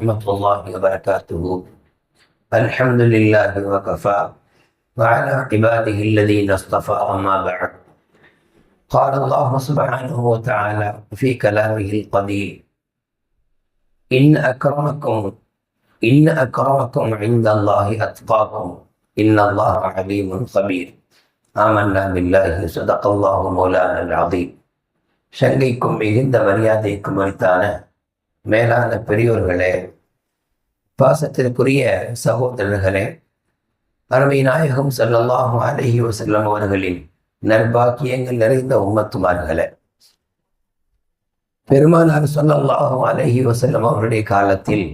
ورحمة الله وبركاته الحمد لله وكفى وعلى عباده الذين اصطفى أما بعد قال الله سبحانه وتعالى في كلامه القديم إن أكرمكم إن أكرمكم عند الله أتقاكم إن الله عليم خبير آمنا بالله صدق الله مولانا العظيم சங்கைக்கும் மிகுந்த மரியாதைக்கும் அளித்தான மேலான பெரியோர்களே பாசத்திற்குரிய சகோதரர்களே அருமை நாயகம் ஸல்லல்லாஹு அலைஹி செல்லும் அவர்களின் நற்பாக்கியங்கள் நிறைந்த உம்மத்துமார்களே பெருமானார் ஸல்லல்லாஹு அலைஹி செல்லும் அவருடைய காலத்தில்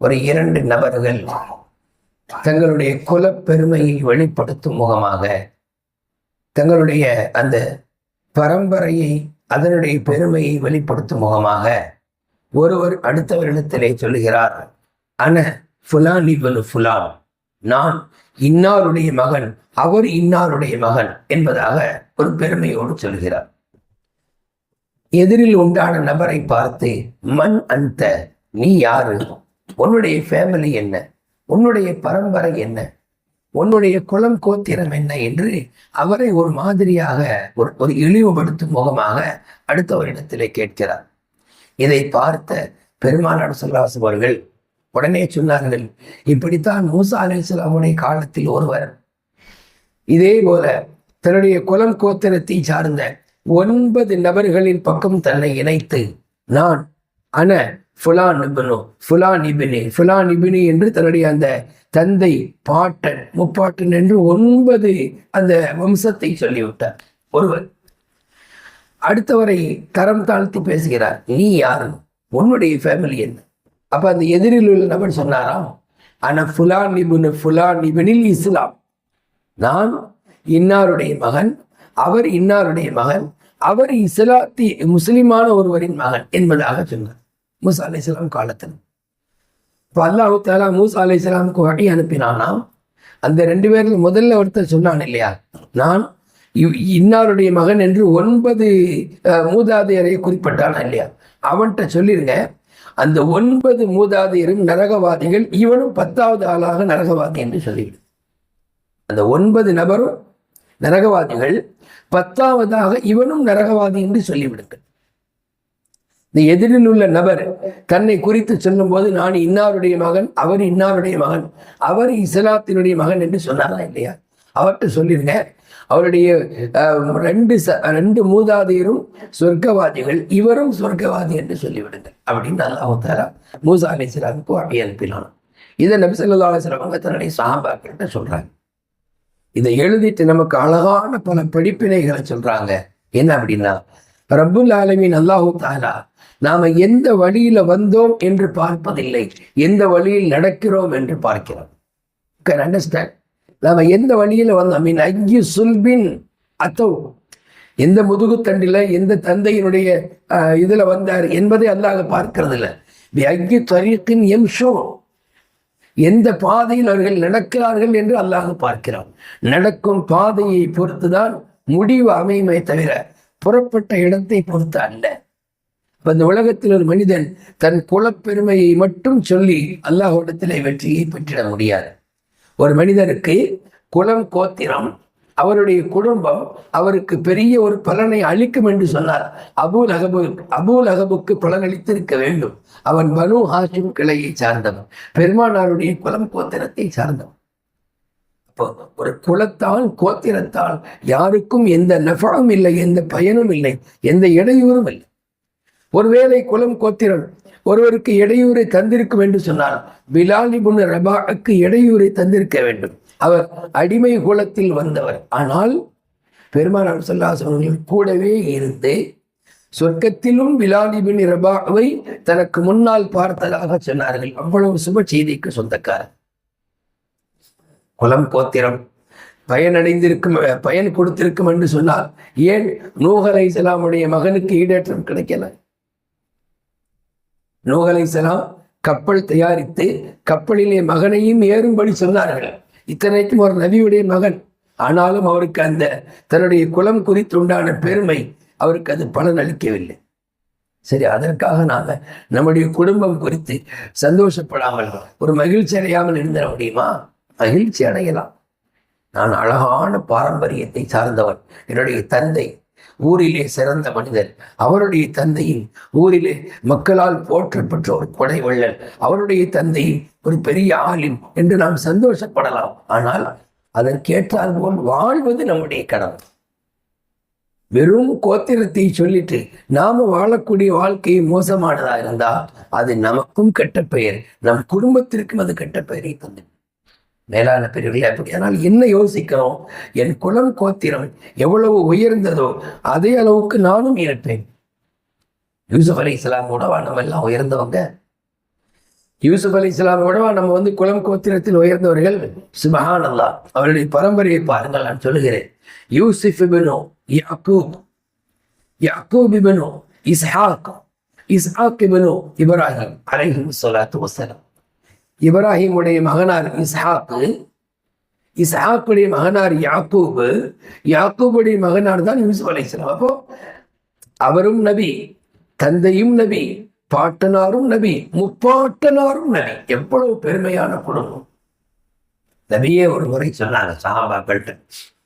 ஒரு இரண்டு நபர்கள் தங்களுடைய குலப்பெருமையை வெளிப்படுத்தும் முகமாக தங்களுடைய அந்த பரம்பரையை அதனுடைய பெருமையை வெளிப்படுத்தும் முகமாக ஒருவர் அடுத்தவரிடத்திலே சொல்லுகிறார் அன ஃபுலான் இவனு ஃபுலான். நான் இன்னாருடைய மகன் அவர் இன்னாருடைய மகன் என்பதாக ஒரு பெருமையோடு சொல்கிறார். எதிரில் உண்டான நபரை பார்த்து மண் அந்த நீ யாரு? உன்னுடைய ஃபேமிலி என்ன? உன்னுடைய பரம்பரை என்ன? உன்னுடைய குலம் கோத்திரம் என்ன? என்று அவரை ஒரு மாதிரியாக ஒரு ஒரு இழிவுபடுத்தும் முகமாக அடுத்தவரிடத்திலே கேட்கிறார். இதை பார்த்த பெருமானார் சொல்லாஸ் அவர்கள் உடனே சொன்னார்கள் இப்படித்தான் மூசா அலிஸ்லாமுடைய காலத்தில் ஒருவர் இதே போல தன்னுடைய குலம் கோத்திரத்தை சார்ந்த ஒன்பது நபர்களின் பக்கம் தன்னை இணைத்து நான் அன ஃபுலான் இபினு ஃபுலான் இபினி ஃபுலான் இபினி என்று தன்னுடைய அந்த தந்தை பாட்டன் முப்பாட்டன் என்று ஒன்பது அந்த வம்சத்தை சொல்லிவிட்டார். ஒருவர் அடுத்தவரை தரம் தாழ்த்தி பேசுகிறார். நீ யாரு? உன்னுடைய ஃபேமிலி என்ன? அப்ப அந்த எதிரில் உள்ள நபர் சொன்னாராம் ஆனா ஃபுலான் இபுனு ஃபுலான் இபனில் இஸ்லாம். நான் இன்னாருடைய மகன் அவர் இன்னாருடைய மகன் அவர் இஸ்லாத்தி முஸ்லிமான ஒருவரின் மகன் என்பதாக சொன்னார். மூசா அலை இஸ்லாம் காலத்தில் இப்போ அல்லாஹு தாலா மூசா அலை இஸ்லாமுக்கு வழி அனுப்பினானா? அந்த ரெண்டு பேரில் முதல்ல ஒருத்தர் சொன்னான் இல்லையா? நான் இன்னாருடைய மகன் என்று ஒன்பது அஹ், மூதாதையரை குறிப்பிட்டான் இல்லையா? அவன்கிட்ட சொல்லிருங்க. அந்த ஒன்பது மூதாதையரும் நரகவாதிகள் இவனும் பத்தாவது ஆளாக நரகவாதி என்று சொல்லிவிடு. அந்த ஒன்பது நபரும் நரகவாதிகள் பத்தாவதாக இவனும் நரகவாதி என்று சொல்லிவிடுங்கள். இந்த எதிரில் உள்ள நபர் தன்னை குறித்து சொல்லும்போது நான் இன்னாருடைய மகன் அவர் இன்னாருடைய மகன் அவர் இஸ்லாத்தினுடைய மகன் என்று சொன்னாரா இல்லையா? அவர்கிட்ட சொல்லிருங்க. அவருடைய அஹ், ரெண்டு ச ரெண்டு மூதாதையரும் சொர்க்கவாதிகள் இவரும் சொர்க்கவாதி என்று சொல்லிவிடுங்கள். அப்படின்னு அல்லாஹ் தாரா மூசா அலி இஸ்லாமுக்கு வழி அனுப்பினான். இதை நபி சொல்லா அலைஹி வஸல்லம் தன்னுடைய சஹாபாக்கிட்ட சொல்றாங்க. இதை எழுதிட்டு நமக்கு அழகான பல படிப்பினைகளை சொல்றாங்க. என்ன அப்படின்னா ரப்புல் ஆலமின் அல்லாஹு தாலா நாம எந்த வழியில வந்தோம் என்று பார்ப்பதில்லை எந்த வழியில் நடக்கிறோம் என்று பார்க்கிறோம். கேன் அண்டர்ஸ்டாண்ட் நாம் எந்த வழியில் வந்தோம் மீன் ஐயு சுல்பின் அத்தோ. எந்த முதுகுத்தண்டில் எந்த தந்தையினுடைய இதில் வந்தார் என்பதை அல்லாஹ் பார்க்கறதில்ல. இல்லை ஐயு தரீக்கின் எம் ஷோ எந்த பாதையில் அவர்கள் நடக்கிறார்கள் என்று அல்லாஹ் பார்க்கிறான். நடக்கும் பாதையை பொறுத்துதான் முடிவு அமையுமே தவிர புறப்பட்ட இடத்தை பொறுத்து அல்ல. அந்த இந்த உலகத்தில் ஒரு மனிதன் தன் குலப்பெருமையை மட்டும் சொல்லி அல்லாஹ் இடத்திலே வெற்றியை பெற்றிட முடியாது. ஒரு மனிதருக்கு குலம் கோத்திரம் அவருடைய குடும்பம் அவருக்கு பெரிய ஒரு பலனை அளிக்கும் என்று சொன்னார் அபூல் அகபு அபூல் அகபுக்கு பலன் அளித்திருக்க வேண்டும். அவன் பனு ஹாஷிம் கிளையை சார்ந்தவன் பெருமானாருடைய குலம் கோத்திரத்தை சார்ந்தவன். அப்போ ஒரு குலத்தால் கோத்திரத்தால் யாருக்கும் எந்த நஃபமும் இல்லை எந்த பயனும் இல்லை எந்த இடையூறும் இல்லை. ஒருவேளை குலம் கோத்திரம் ஒருவருக்கு இடையூறை தந்திருக்கும் என்று சொன்னால் பிலாலி இப்னு ரபாக்கு இடையூறை தந்திருக்க வேண்டும். அவர் அடிமை குலத்தில் வந்தவர். ஆனால் பெருமானார் சொல்லாஸ் அவர்கள் கூடவே இருந்து சொர்க்கத்திலும் பிலால் இப்னு ரபாவை தனக்கு முன்னால் பார்த்ததாக சொன்னார்கள். அவ்வளவு சுப செய்திக்கு சொந்தக்காரர். குலம் கோத்திரம் பயனடைந்திருக்கும் பயன் கொடுத்திருக்கும் என்று சொன்னால் ஏன் நூகலை அலைஹிஸ்ஸலாமுடைய மகனுக்கு ஈடேற்றம் கிடைக்கல? நோகலைசலாம் கப்பல் தயாரித்து கப்பலிலே மகனையும் ஏறும்படி சொன்னார்கள். இத்தனைக்கும் ஒரு நபியுடைய மகன். ஆனாலும் அவருக்கு அந்த தன்னுடைய குலம் குறித்து உண்டான பெருமை அவருக்கு அது பலன் அளிக்கவில்லை. சரி அதற்காக நாங்கள் நம்முடைய குடும்பம் குறித்து சந்தோஷப்படாமல் ஒரு மகிழ்ச்சி அடையாமல் இருந்திட முடியுமா? மகிழ்ச்சி அடையலாம். நான் அழகான பாரம்பரியத்தை சார்ந்தவன். என்னுடைய தந்தை ஊரிலே சிறந்த மனிதர். அவருடைய தந்தையின் ஊரிலே மக்களால் போற்றப்பட்ட ஒரு கொடை வள்ளல். அவருடைய தந்தையின் ஒரு பெரிய ஆளின் என்று நாம் சந்தோஷப்படலாம். ஆனால் அதற்கேற்றால் போல் வாழ்வது நம்முடைய கடமை. வெறும் கோத்திரத்தை சொல்லிட்டு நாம வாழக்கூடிய வாழ்க்கை மோசமானதா இருந்தா அது நமக்கும் கெட்ட பெயர். நம் குடும்பத்திற்கும் அது கெட்ட பெயரை தந்து மேலான பெரியவர்களே அப்படி ஆனால் என்ன யோசிக்கிறோம்? என் குலம் கோத்திரம் எவ்வளவு உயர்ந்ததோ அதே அளவுக்கு நானும் இருப்பேன். யூசுப் அலி இஸ்லாமோடவா நம்ம எல்லாம் உயர்ந்தவங்க? யூசுப் அலி இஸ்லாமோடவா நம்ம வந்து குலம் கோத்திரத்தில் உயர்ந்தவர்கள்? சுபஹான் அல்லா அவருடைய பரம்பரையை பாருங்கள் நான் சொல்லுகிறேன். யூசுப் இபினோ யாக்கூப். யாக்கூப் இபினோ இஸ்ஹாக். இஸ்ஹாக் இபினோ இப்ராஹிம் அலைஹிம் ஸலாத்து வஸலாம் இப்ராஹிமுடைய மகனார் இஸ்ஹாக்கு இஸ்ஹாக்குடைய மகனார் யாக்கூபு யாக்கூபுடைய மகனார் தான் யூசுப் அலைஹிஸ்ஸலாம் அப்போ அவரும் நபி தந்தையும் நபி பாட்டனாரும் நபி முப்பாட்டனாரும் நபி. எவ்வளவு பெருமையான குடும்பம். நபியே ஒரு முறை சொன்னாங்க சஹாபாக்கள்கிட்ட.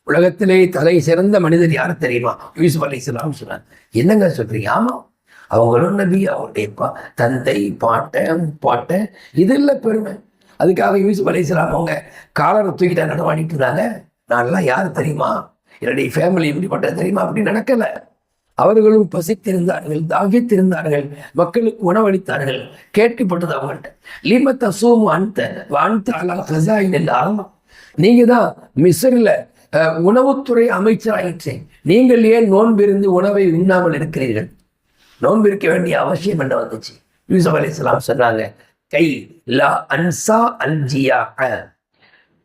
உலகத்திலே தலை சிறந்த மனிதர் யார் தெரியுமா? யூசுப் அலி இஸ்லாம் சொன்னாங்க என்னங்க சொல்றீங்க? ஆமா அவங்களும் நபி அவருடைய பா தந்தை பாட்டன் பாட்டன் இது இல்லை பெருமை. அதுக்காக யூசுப் பலேசலாம் அவங்க காலரை தூக்கிட்டா நடமாடிட்டு இருந்தாங்க. நான்லாம் யார் தெரியுமா? என்னுடைய ஃபேமிலி எப்படிப்பட்ட தெரியுமா? அப்படி நடக்கலை. அவர்களும் பசித்திருந்தார்கள் தாகித்திருந்தார்கள் மக்களுக்கு உணவளித்தார்கள். கேட்கப்பட்டது அவங்கள்ட்ட. லீமத்த சூம் அந்த வான்த்த அலா ஹசாயின் எல்லாம் நீங்க தான் மிஸ்ரில் உணவுத்துறை அமைச்சராயிற்றேன். நீங்கள் ஏன் நோன்பிருந்து உணவை உண்ணாமல் இருக்கிறீர்கள்? நோன்பிருக்க வேண்டிய அவசியம் என்ன வந்துச்சு? யூசப் அலி இஸ்லாம் சொன்னாங்க கை லா அன்சா அன்ஜியா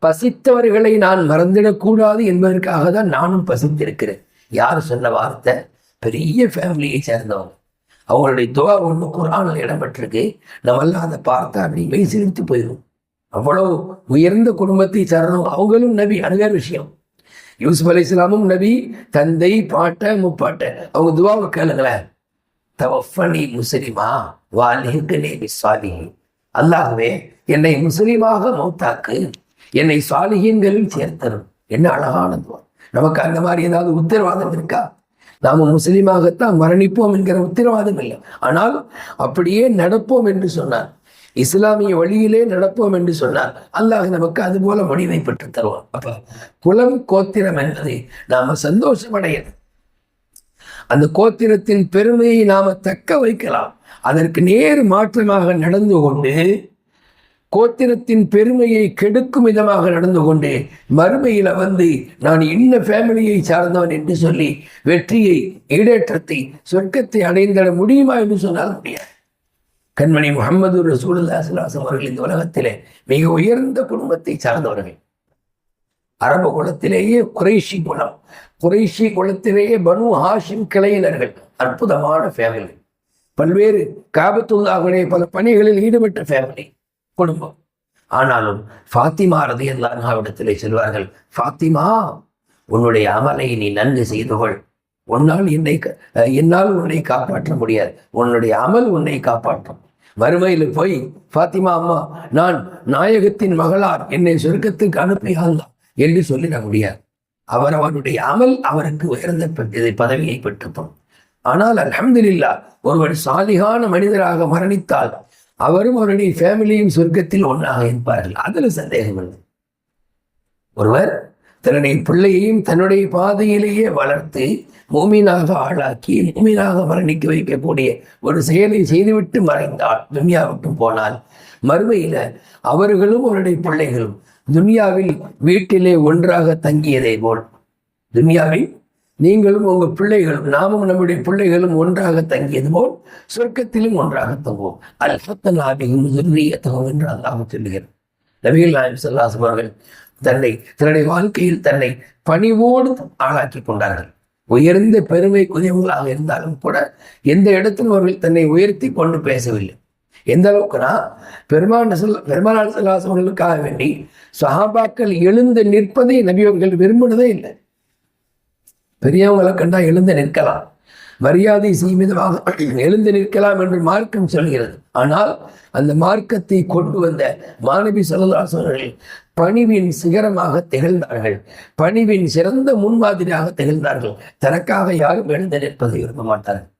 பசித்தவர்களை நான் மறந்துடக்கூடாது என்பதற்காக தான் நானும் பசித்திருக்கிறேன். யார் சொன்ன வார்த்தை? பெரிய ஃபேமிலியை சேர்ந்தவங்க. அவங்களுடைய துவா ஒன்று குரானில் இடம்பெற்றிருக்கு. நம்மெல்லாம் அதை பார்த்தா அப்படி சிரித்து போயிடும் அவ்வளோ உயர்ந்த குடும்பத்தை சேரணும் அவங்களும் நபி அது வேறு விஷயம். யூசுப் அலி இஸ்லாமும் நபி தந்தை பாட்ட முப்பாட்ட. அவங்க துவாவை கேளுங்களேன். தவஃபனி முஸ்லிமா வாலிஹுக்கனே பிஸ்வாலி அல்லாகவே என்னை முஸ்லீமாக மௌத்தாக்கு என்னை சாலிஹீன்களில் சேர்த்தரும். என்ன அழகான துவா. நமக்கு அந்த மாதிரி ஏதாவது உத்தரவாதம் இருக்கா? நாம முஸ்லீமாகத்தான் மரணிப்போம் என்கிற உத்தரவாதம் இல்லை. ஆனால் அப்படியே நடப்போம் என்று சொன்னார். இஸ்லாமிய வழியிலே நடப்போம் என்று சொன்னார். அல்லாஹ் நமக்கு அது போல முடிவை பெற்று தருவோம் அப்போ குலம் கோத்திரம் என்பதை நாம சந்தோஷமடையணும். அந்த கோத்திரத்தின் பெருமையை நாம் தக்க வைக்கலாம். அதற்கு நேர் மாற்றமாக நடந்து கொண்டு கோத்திரத்தின் பெருமையை கெடுக்கும் விதமாக நடந்து கொண்டு மறுமையில் வந்து நான் இன்ன ஃபேமிலியை சார்ந்தவன் என்று சொல்லி வெற்றியை ஈடேற்றத்தை சொர்க்கத்தை அடைந்திட முடியுமா என்று சொன்னால் முடியாது. கண்மணி முகமது ரசூலுல்லா சுலாசம் அவர்கள் இந்த உலகத்திலே மிக உயர்ந்த குடும்பத்தை சார்ந்தவர்கள். அரபு குலத்திலேயே குறைஷி குலம். குறைஷி குலத்திலேயே பனு ஹாஷிம் கிளையினர்கள். அற்புதமான ஃபேமிலி பல்வேறு காபத்துல்லாவுடைய பல பணிகளில் ஈடுபட்ட ஃபேமிலி குடும்பம். ஆனாலும் ஃபாத்திமா ரதி அல்லாவிடத்திலே செல்வார்கள் ஃபாத்திமா உன்னுடைய அமலை நீ நன்கு செய்து கொள். உன்னால் என்னை க- அஹ் என்னால் உன்னை காப்பாற்ற முடியாது. உன்னுடைய அமல் உன்னை காப்பாற்றும். வறுமையில் போய் ஃபாத்திமா அம்மா நான் நாயகத்தின் மகளார். என்னை சுருக்கத்துக்கு அனுப்பியால்தான் என்று சொல்லிட முடியாது. அவர் அவருடைய அமல் அவருக்கு உயர்ந்த பதவியை பெற்றுத்தோம் ஆனால் அலமதுல்லா ஒருவர் சாலிகான மனிதராக மரணித்தால் அவரும் அவருடைய ஃபேமிலியும் சொர்க்கத்தில் ஒன்றாக இருப்பார்கள். அதில் சந்தேகம் இல்லை. ஒருவர் தன்னுடைய பிள்ளையையும் தன்னுடைய பாதையிலேயே வளர்த்து மூமீனாக ஆளாக்கி மூமீனாக மரணிக்க வைக்கக்கூடிய ஒரு செயலை செய்துவிட்டு மறைந்தால் துன்யாவுக்கு போனால் மறுமையில அவர்களும் அவருடைய பிள்ளைகளும் துன்யாவில் வீட்டிலே ஒன்றாக தங்கியதை போல். துன்யாவில் நீங்களும் உங்கள் பிள்ளைகளும் நாமும் நம்முடைய பிள்ளைகளும் ஒன்றாக தங்கியது போல் சொர்க்கத்திலும் ஒன்றாக தங்குவோம். அல்ஹத்தனாபிகும் துர்ரியத்தகம் என்று அல்லாஹ் சொல்லுகிறார். நபிகள் நாயம் சொல்லாசம் அவர்கள் தன்னை தன்னுடைய வாழ்க்கையில் தன்னை பணிவோடு ஆளாக்கி கொண்டார்கள். உயர்ந்த பெருமைக்குரியவங்களாக இருந்தாலும் கூட எந்த இடத்திலும் அவர்கள் தன்னை உயர்த்தி கொண்டு பேசவில்லை. எந்த அளவுக்குனா பெருமாள் பெருமாள் சொல்லாசம் அவர்களுக்காக வேண்டி சஹாபாக்கள் எழுந்து நிற்பதை நபியவர்கள் விரும்பினதே இல்லை. பெரியவங்களை கண்டா எழுந்து நிற்கலாம். மரியாதை சீமிதமாக எழுந்து நிற்கலாம் என்று மார்க்கம் சொல்கிறது. ஆனால் அந்த மார்க்கத்தை கொண்டு வந்த மாணவி சொல்லதாசர்கள் பணிவின் சிகரமாக திகழ்ந்தார்கள். பணிவின் சிறந்த முன்மாதிரியாக திகழ்ந்தார்கள். தனக்காக யாரும் எழுந்து நிற்பதை விரும்ப மாட்டார்கள்.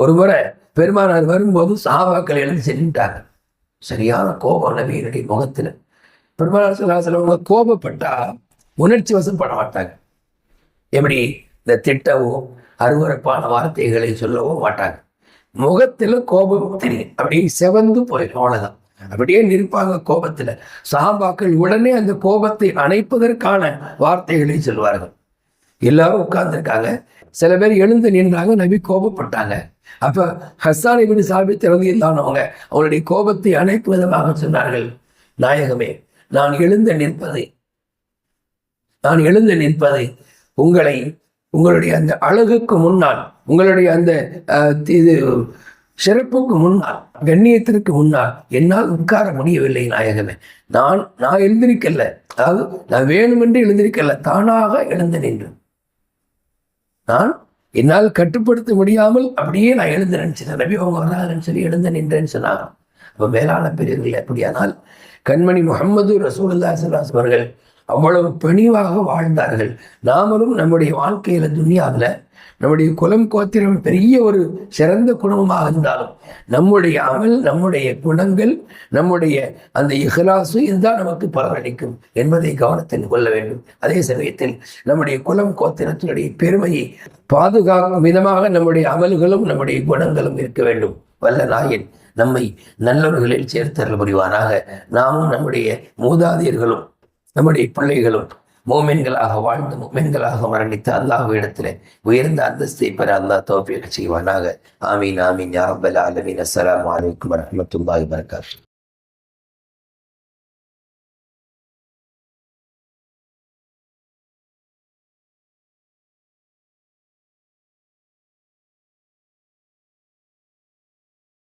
ஒருமுறை பெருமானார் வரும்போது சாபாக்கள் எழுந்து சென்றுட்டாங்க சரியான கோபம் நபியினுடைய முகத்தில். பெருமானார் சொல்லாசலம் அவங்க கோபப்பட்டா உணர்ச்சி வசப்பட மாட்டாங்க. எப்படி? இந்த திட்டவோ அருவறுப்பான வார்த்தைகளை சொல்லவோ மாட்டாங்க. முகத்தில் கோபம் தெரியும். அப்படியே செவந்து போயிடும் அவ்வளோதான் அப்படியே நிற்பாங்க கோபத்தில். சாபாக்கள் உடனே அந்த கோபத்தை அணைப்பதற்கான வார்த்தைகளை சொல்வார்கள். எல்லாரும் உட்கார்ந்துருக்காங்க. சில பேர் எழுந்து நின்றாங்க நபி கோபப்பட்டாங்க. அப்ப ஹஸ்ஸான் இபின் சாபித் அவங்க அவருடைய கோபத்தை அனைத்து விதமாக சொன்னார்கள் நாயகமே நான் எழுந்து நிற்பது நான் எழுந்து நிற்பது உங்களை உங்களுடைய அந்த அழகுக்கு முன்னால் உங்களுடைய அந்த அஹ், இது சிறப்புக்கு முன்னால் கண்ணியத்திற்கு முன்னால் என்னால் உட்கார முடியவில்லை நாயகமே. நான் நான் எழுந்திருக்கல. அதாவது நான் வேணுமென்று எழுந்திருக்கல. தானாக எழுந்து நின்று நான் என்னால் கட்டுப்படுத்த முடியாமல் அப்படியே நான் எழுந்து நினைச்சேன் ரவி அவங்க வராங்கன்னு சொல்லி எழுந்து நின்றேன்னு சொன்னாங்க அப்போ மேலான பெரியவர்கள் அப்படியானால் கண்மணி முகமது ரசூல்லா சல்லாஸ் அவர்கள் அவ்வளவு பணிவாக வாழ்ந்தார்கள். நாமளும் நம்முடைய வாழ்க்கையில துனியாவில் நம்முடைய குலம் கோத்திரம் பெரிய ஒரு சிறந்த குடும்பமாக இருந்தாலும் நம்முடைய அமல் நம்முடைய குணங்கள் நம்முடைய அந்த இஹ்லாசு இதுதான் நமக்கு பலனளிக்கும் என்பதை கவனத்தில் கொள்ள வேண்டும். அதே சமயத்தில் நம்முடைய குலம் கோத்திரத்தினுடைய பெருமையை பாதுகாக்கும் விதமாக நம்முடைய அமல்களும் நம்முடைய குணங்களும் இருக்க வேண்டும். வல்ல நாயன் நம்மை நல்லவர்களில் சேர்த்தல் புரிவானாக. நாமும் நம்முடைய மூதாதையர்களும் நம்முடைய பிள்ளைகளும் மோமென்களாக வாழ்ந்து மோமென்களாக மரணித்த அல்லாஹ் இடத்துல உயர்ந்த அந்தஸ்தை பெற அல்லாஹ் தோப்பியாக செய்வானாக. ஆமீன் ஆமீன் யாபல் அலமீன் அஸ்லாம் வலைக்கம் வரமத்துல்லாஹி வரஹ்மத்துல்லாஹி